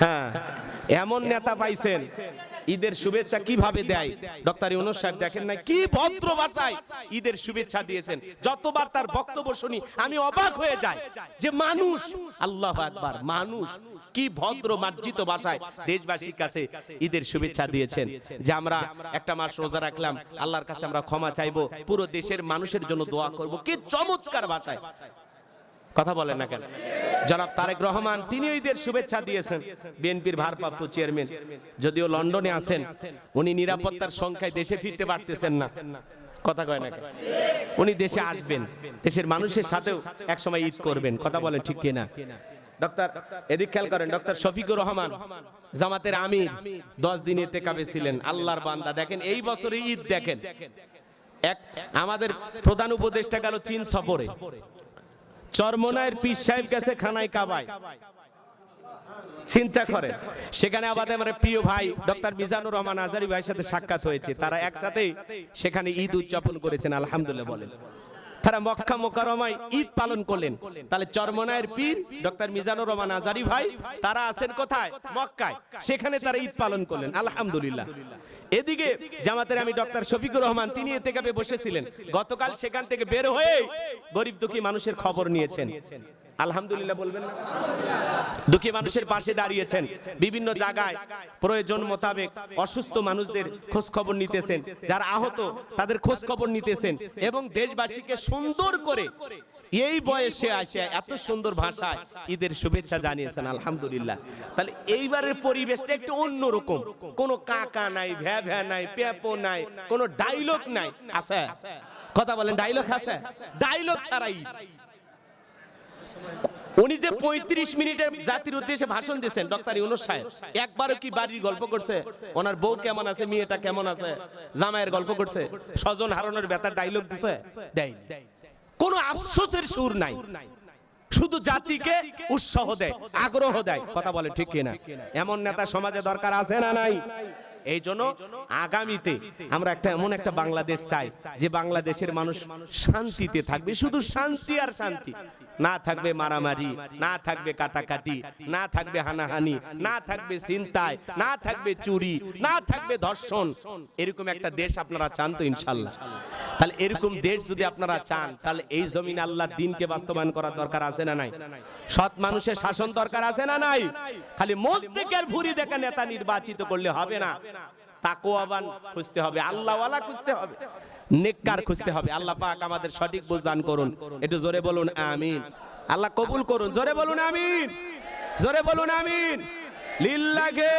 হ্যাঁ এমন নেতা পাইছেন, ঈদের শুভেচ্ছা কীভাবে দেয়? ডক্টর ইউনুস সাহেব দেখেন না কি ভদ্র ভাষায় ঈদের শুভেচ্ছা দিয়েছেন। যতবার তার বক্তব্য শুনি, আমি অবাক হয়ে যাই যে মানুষ, আল্লাহ আকবার, মানুষ কি ভদ্র মার্জিত ভাষায় দেশবাসীর কাছে ঈদের শুভেচ্ছা দিয়েছেন। যে আমরা একটা মাস রোজা রাখলাম, আল্লাহর কাছে আমরা ক্ষমা চাইব, পুরো দেশের মানুষের জন্য দোয়া করব, কি চমৎকার ভাষায় কথা বলেন না কেন? জনাব তারেক রহমান, তিনি ঈদের শুভেচ্ছা দিয়েছেন। বিএনপির ভারপ্রাপ্ত চেয়ারম্যান, যদিও লন্ডনে আছেন, উনি নিরাপত্তার সংখ্যায় দেশে ফিরতে পারতেছেন না। কথা কয় না উনি দেশে আসবেন, দেশের মানুষের সাথেও একসময় ঈদ করবেন, কথা বলেন ঠিক কিনা? ডক্টর, এদিক খেয়াল করেন, ডক্টর শফিকুর রহমান, জামাতের আমির, দশ দিন এতে কাবে ছিলেন, আল্লাহর বান্দা। দেখেন, এই বছরে ঈদ দেখেন। এক, আমাদের প্রধান উপদেষ্টা গেল চীন সফরে। চরমনায়ের পীর সাহেব গেছে খানায় কাবায়। চিন্তা করে। সেখানে আবার আমার প্রিয় ভাই ডক্টর মিজানুর রহমান আজারি ভাইয়ের সাথে সাক্ষাৎ হয়েছে। তারা একসাথে সেখানে ঈদ উদযাপন করেছেন, আলহামদুলিল্লাহ বলেন। তারা মক্কা মোকারমায় ঈদ পালন করলেন। তাহলে চরমনায়ের পীর ডক্টর মিজানুর রহমান আজারি ভাই, তারা আছেন কোথায়? মক্কায়। সেখানে তারা ঈদ পালন করলেন। আলহামদুলিল্লাহ। এদিকে জামাতের আমি ডক্টর শফিকুর রহমান, তিনি এতে বসেছিলেন। গতকাল সেখান থেকে বের হয়ে গরিব দুঃখী মানুষের খবর নিয়েছেন। আলহামদুলিল্লাহ বলবেন না? দুঃখী মানুষের পাশে দাঁড়িয়েছেন। বিভিন্ন জায়গায় প্রয়োজন মোতাবেক অসুস্থ মানুষদের খোঁজ খবর নিতেছেন। যারা আহত, তাদের খোঁজ খবর নিতেছেন এবং দেশবাসীকে সুন্দর করে এই বয়সে আসে এত সুন্দর ভাষায় ঈদের শুভেচ্ছা জানিয়েছেন। আলহামদুলিল্লাহ। তাহলে এইবারের পরিবেশটা একটু অন্যরকম। কোনো কাকা নাই, ভ্যা ভ্যা নাই পেপো নাই, কোনো ডায়লগ নাই। আছে? কথা বলেন ডাইলগ আছে? ডায়লগ ছাড়াই উনি যে পঁয়ত্রিশ মিনিটের জাতির উদ্দেশ্যে ভাষণ দিয়েছেন, ডক্টর ইউনুস সাহেব, একবারও কি বাড়ির গল্প করছে? ওনার বউ কেমন আছে, মেয়েটা কেমন আছে, জামাইয়ের গল্প করছে, স্বজন হারানোর ব্যথার ডায়লগ দিছে? দেয় কোনো আফসোসের সুর নাই। শুধু জাতিকে উৎসাহ দেয়, আগ্রহ দেয়, কথা বলে ঠিক কিনা? এমন নেতা সমাজে দরকার আছে না নাই? এই জন্য আগামীতে আমরা একটা এমন একটা বাংলাদেশ চাই, যে বাংলাদেশের মানুষ শান্তিতে থাকবে। শুধু শান্তি আর শান্তি। না থাকবে মারামারি না থাকবে কাটাকাটি না থাকবে হানাহানি না থাকবে চিন্তায় না থাকবে চুরি না থাকবে ধর্ষণ। এরকম একটা দেশ আপনারা চান তো ইনশাল্লাহ। তাহলে এরকম দেশ যদি আপনারা চান তাহলে এই জমিন আল্লাহর দিনকে বাস্তবায়ন করার দরকার আছে না নাই? সৎ মানুষের শাসন দরকার আছে না নাই? খালি মস্তিকের ভুরি দেখা নেতা নির্বাচিত করলে হবে না। তাকোয়াবান খুঁজতে হবে, আল্লাহওয়ালা খুঁজতে হবে, নেককার খুঁজতে হবে। আল্লাহ পাক আমাদের সঠিক বুঝদান করুন। একটু জোরে বলুন, আমিন। আল্লাহ কবুল করুন, জোরে বলুন, আমিন। জোরে বলুন, আমিন। লিল্লাহে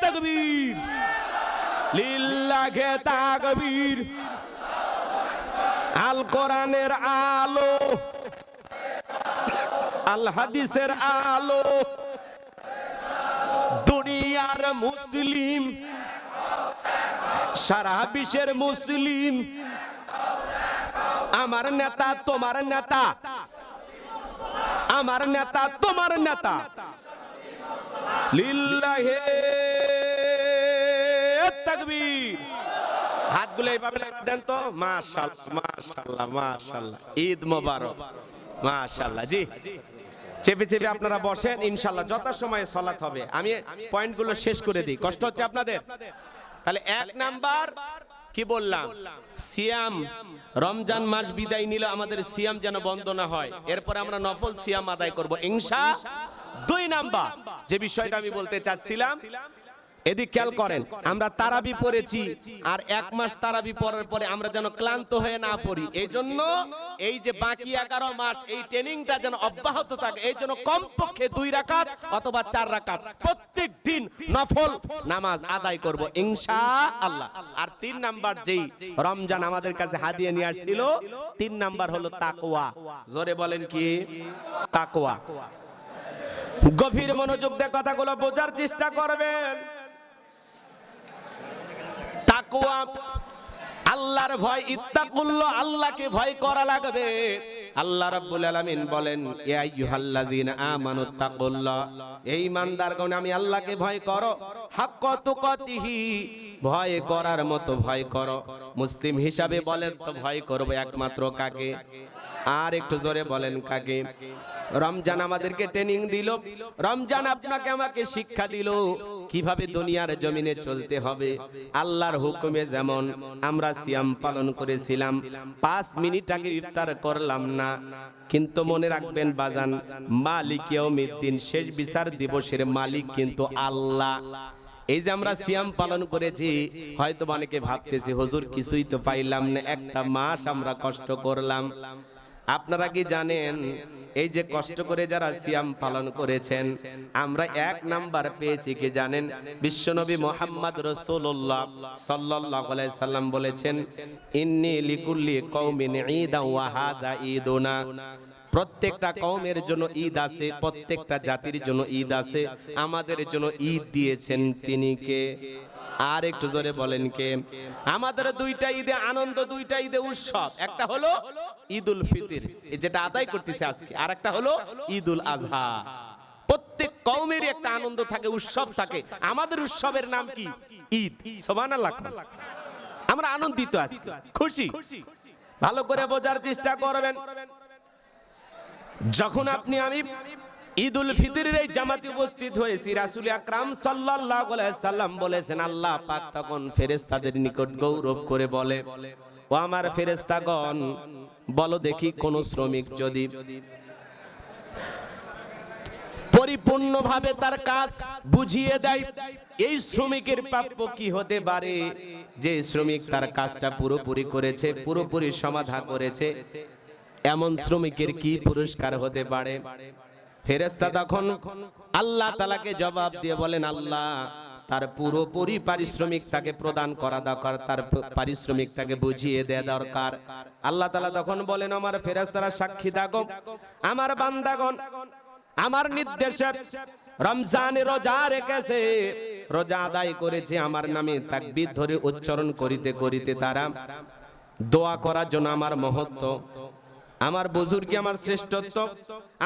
তাকবীর। লিল্লাহে তাকবীর। আল কোরআনের আলো, আল হাদিসের আলো। দুনিয়ার মুসলিম। সারা বিশ্বের মুসলিম। আমার নেতা তোমার নেতা। আমার নেতা তোমার নেতা। লিল্লাহে তাকবীর। হাতগুলো এইভাবে দেন তো। মাশাআল্লাহ মাশাআল্লাহ মাশাআল্লাহ ঈদ মোবারক। মাশাআল্লাহ জি। চেপে চেপে আপনারা বসেন ইনশাল্লাহ যথা সময়ে সলাৎ হবে। আমি পয়েন্টগুলো শেষ করে দিই। কষ্ট হচ্ছে আপনাদের? তাহলে এক নাম্বার কি বললাম? সিয়াম। রমজান মাস বিদায় নিলে আমাদের সিয়াম যেন বন্ধ না হয়। এরপর আমরা নফল সিয়াম আদায় করব। ইনশা দুই নাম্বার। যে বিষয়টা আমি বলতে চাচ্ছিলাম এদিক খেয়াল করেন আমরা তারাবি পড়েছি। আর এক মাস তারাবি পড়ার পরে আমরা যেন ক্লান্ত হয়ে না পড়ি। এই জন্য এই যে বাকি এগারো মাস এই ট্রেনিংটা যেন অব্যাহত থাকে। এই জন্য কমপক্ষে দুই রাকাত অথবা চার রাকাত প্রত্যেক দিন নফল নামাজ আদায় করব ইনশা আল্লাহ আর তিন নাম্বার যেই রমজান আমাদের কাছে হাদিয়ে নিয়ে আসছিল তিন নাম্বার হলো তাকওয়া। জোরে বলেন কি? তাকওয়া। গভীর মনোযোগ দিয়ে কথাগুলো বোঝার চেষ্টা করবেন তাকওয়া আল্লাহর ভয় ইত্তাকুল্লাহ আল্লাহকে ভয় করা লাগবে। আল্লাহ রাব্বুল আলামিন বলেন ইয়া আইয়ুহাল্লাযিনা আমানু তাকুল্লাহ এই ইমানদারগণ, আমি আল্লাহকে ভয় করো। হাক্ক তুকাতিহি, ভয় করার মতো ভয় করো। মুসলিম হিসাবে বলেন তো, ভয় করব একমাত্র কাকে? আর একটু জোরে বলেন কাকে। রমজান আমাদেরকে ট্রেনিং দিল। রমজান আপনাকে আমাকে শিক্ষা দিল কীভাবে দুনিয়ার জমিনে চলতে হবে। আল্লাহর হুকুমে যেমন আমরা সিয়াম পালন করেছিলাম। পাঁচ মিনিট আগে ইফতার করলাম না। কিন্তু মনে রাখবেন বাজান মালিক ইয়াউমিদ্দিন শেষ বিচার দিবসের মালিক কিন্তু আল্লাহ। এই যে আমরা সিয়াম পালন করেছি হয়তো অনেকে ভাবতেছি হুজুর কিছুই তো পাইলাম না একটা মাস আমরা কষ্ট করলাম। আপনারা কি জানেন এই যে কষ্ট করে যারা সিয়াম পালন করেছেন আমরা এক নাম্বার পেয়েছি কি জানেন? বিশ্বনবী মোহাম্মদ রসুল্লাহ সাল্লাল্লাহু আলাইহি সাল্লাম বলেছেন ইন্নি লিকুল্লি কৌমিন ঈদা ঈদ হাদা ঈদুনা। প্রত্যেকটা কওমের জন্য ঈদ আছে প্রত্যেকটা জাতির জন্য ঈদ আছে। আমাদের জন্য ঈদ দিয়েছেন তিনি কে? আর একটু জোরে বলেন কে? আমাদের দুইটা ঈদে আনন্দ দুইটা ঈদে উৎসব। একটা হলো ঈদুল ফিতর এই যেটা আদায় করতেছে আজকে। আর একটা হলো ঈদুল আজহা। প্রত্যেক কওমেরই একটা আনন্দ থাকে উৎসব থাকে। আমাদের উৎসবের নাম কি? ঈদ। সুবহানাল্লাহ আমরা আনন্দিত আছি। খুশি। ভালো করে বোঝার চেষ্টা করবেন। যখন আপনি আমি ঈদ উল ফিতরের এই জামাতে উপস্থিত হয়েছি, রাসূল আকরাম সাল্লাল্লাহু আলাইহি সাল্লাম বলেছেন, আল্লাহ পাক তখন ফেরেশতাদের নিকট গৌরব করে বলে, ও আমার ফেরেশতাগণ, বলো দেখি কোন শ্রমিক যদি পরিপূর্ণভাবে তার কাজ বুঝিয়ে দেয়, এই শ্রমিকের প্রাপ্য কি হতে পারে? যে শ্রমিক তার কাজটা পুরোপুরি করেছে, পুরোপুরি সমাধা করেছে এমন শ্রমিকের কি পুরস্কার হতে পারে? ফেরেস্তা তখন আল্লাহ তালাকে জবাব দিয়ে বলেন, আল্লাহ, তার পুরোপুরি পারিশ্রমিক তাকে প্রদান করা দরকার, তার পারিশ্রমিক তাকে বুঝিয়ে দেয়া দরকার। আল্লাহ তালা তখন বলেন, আমার ফেরেস্তারা সাক্ষী থাকো। আমার বান্দাগণ, আমার নির্দেশে রমজানে রোজা রেখেছে। রোজা আদায় করেছে, আমার নামে তাকবীর ধরে উচ্চারণ করিতে করিতে তারা দোয়া করার জন্য আমার মহত্ব। আমার বুজুর্গি আমার শ্রেষ্ঠত্ব?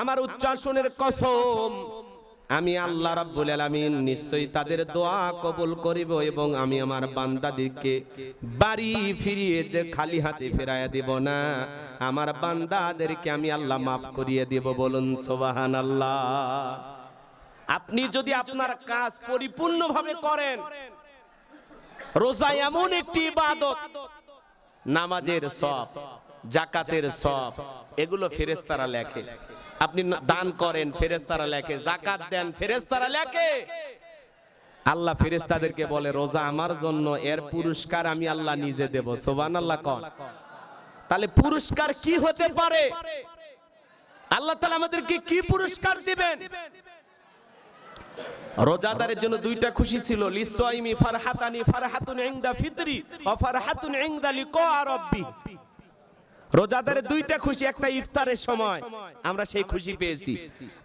আমার উচ্চাসনের কসম। আমি আল্লাহ রাব্বুল আলামিন নিশ্চয়ই তাদের দোয়া কবুল করিব এবং আমি আমার বান্দাদেরকে বাড়ি ফিরিয়ে খালি হাতে ফেরাইয়া দেব না। আমার বান্দাদেরকে আমি আল্লাহ মাফ করিয়ে দেব বলুন সুবহানাল্লাহ। আপনি যদি আপনার কাজ পরিপূর্ণভাবে করেন, রোজা এমন একটি ইবাদত নামাজের সব, জাকাতের সব, এগুলো ফেরেস্তারা লেখে। আপনি দান করেন ফেরেস্তারা লেখে। জাকাত দেন ফেরেস্তারা লেখে। আল্লাহ ফেরেস্তাদেরকে বলে, রোজা আমার জন্য, এর পুরস্কার আমি আল্লাহ নিজে দেব। সোবান আল্লাহ কন। তাহলে পুরস্কার কি হতে পারে? আল্লাহ তাআলা আমাদেরকে কি পুরস্কার দিবেন? রোজাদারের জন্য দুইটা খুশি ছিল লিসাইমি ফারহাতানি ফারহাতুন ইনদা ফিতরি ফারহাতুন ইনদা লিকা রোজাদারের দুইটা খুশি, একটা ইফতারের সময়, আমরা সেই খুশি পেয়েছি।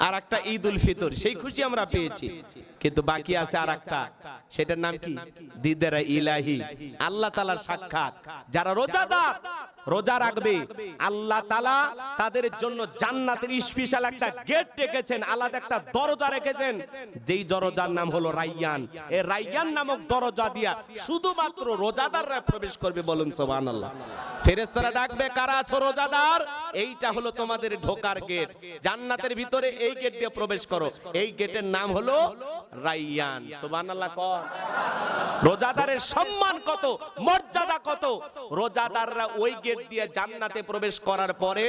আর একটা ঈদ উল ফিতর, সেই খুশি আমরা পেয়েছি। কিন্তু বাকি আছে আর একটা সেটার নাম কি? দিদারা ইলাহি। আল্লাহ তাআলার সাক্ষাৎ। যারা রোজাদার রোজা রাখবে। আল্লাহ তালা তাদের জন্য জান্নাতের স্পেশাল একটা গেট রেখেছেন, আলাদা একটা দরজা রেখেছেন। যেই দরজার নাম হলো রাইয়ান। এই রাইয়ান নামক দরজা দিয়া শুধুমাত্র রোজাদাররা প্রবেশ করবে বলুন সুবহানাল্লাহ। ফেরেশতারা ডাকবে, কারা আছো রোজাদার? এইটা হলো তোমাদের ঢোকার গেট জান্নাতের ভিতরে এই গেট দিয়ে প্রবেশ করো। এই গেটের নাম হলো রাইয়ান। সুবহানাল্লাহ কর রোজাদারের সম্মান কত, মর্যাদা কত? রোজাদাররা ওই গেট দিয়ে জান্নাতে প্রবেশ করার পরে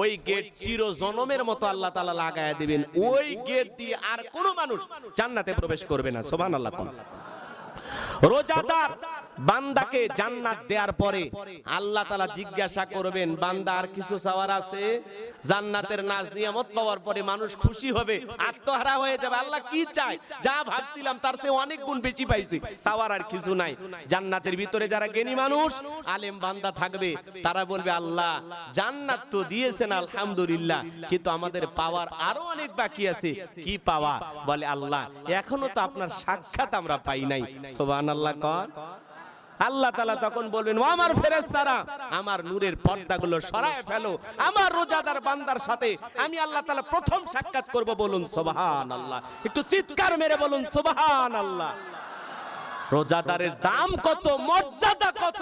ওই গেট চির জনমের মতো আল্লাহ তালা লাগায় দিবেন। ওই গেট দিয়ে আর কোন মানুষ জান্নাতে প্রবেশ করবে না। সোভান আল্লাহ রোজাদার বান্দাকে জান্নাত দেওয়ার পরে আল্লাহ তালা জিজ্ঞাসা করবেন বান্দা আর কিছু চাওয়ার আছে? জান্নাতের নাজ নিয়ামত পাওয়ার পরে মানুষ খুশি হবে আত্মহারা হয়ে যাবে আল্লাহ কি চায়? যা ভাবছিলাম তার চেয়ে অনেক গুণ বেশি পাইছি। চাওয়ার আর কিছু নাই। জান্নাতের ভিতরে যারা জ্ঞানী মানুষ আলেম বান্দা থাকবে তারা বলবে আল্লাহ জান্নাত তো দিয়েছেন আলহামদুলিল্লাহ। কিন্তু আমাদের পাওয়ার আরও অনেক বাকি আছে। কি পাওয়া? বলে আল্লাহ এখনও তো আপনার সাক্ষাৎ আমরা পাই নাই। সোবান আল্লাহ কর আল্লাহ তালা তখন বলবেন, ও আমার ফেরেস্তারা আমার নূরের পর্দাগুলো সরায় ফেলো, আমার রোজাদার বান্দার সাথে আমি আল্লাহ তালা প্রথম সাক্ষাৎ করব বলুন সোবাহান আল্লাহ একটু চিৎকার মেরে বলুন সোবাহান আল্লাহ রোজাদারের দাম কত, মর্যাদা কত?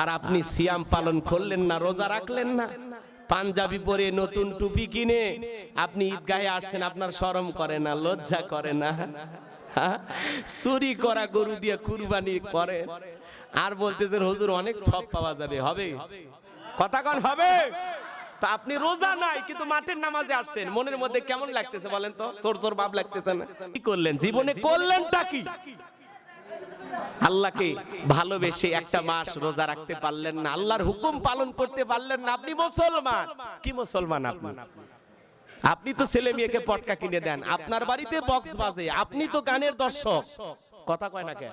আর আপনি সিয়াম পালন করলেন না, রোজা রাখলেন না। পাঞ্জাবি পরে নতুন টুপি কিনে আপনি ঈদগাহে আসছেন, আপনার শরম করে না, লজ্জা করে না? চুরি করা গরু দিয়ে কুরবানি করে। আর বলতেছেন হুজুর অনেক সব পাওয়া যাবে হবে? কথা কন হবে। তা আপনি রোজা নাই কিন্তু মাঠের নামাজে আসছেন। মনের মধ্যে কেমন লাগতেছে বলেন তো? চোর চোর ভাব লাগতেছে না? কি করলেন? জীবনে করলেনটা কি? আল্লাহকে ভালোবেসে একটা মাস রোজা রাখতে পারলেন না। আল্লাহর হুকুম পালন করতে পারলেন না। আপনি মুসলমান। কি মুসলমান আপনি। আপনি তো ছেলে মেয়েকে পটকা কিনে দেন। আপনার বাড়িতে বক্স বাজে। আপনি তো গানের দর্শক। কথা কয় না কে?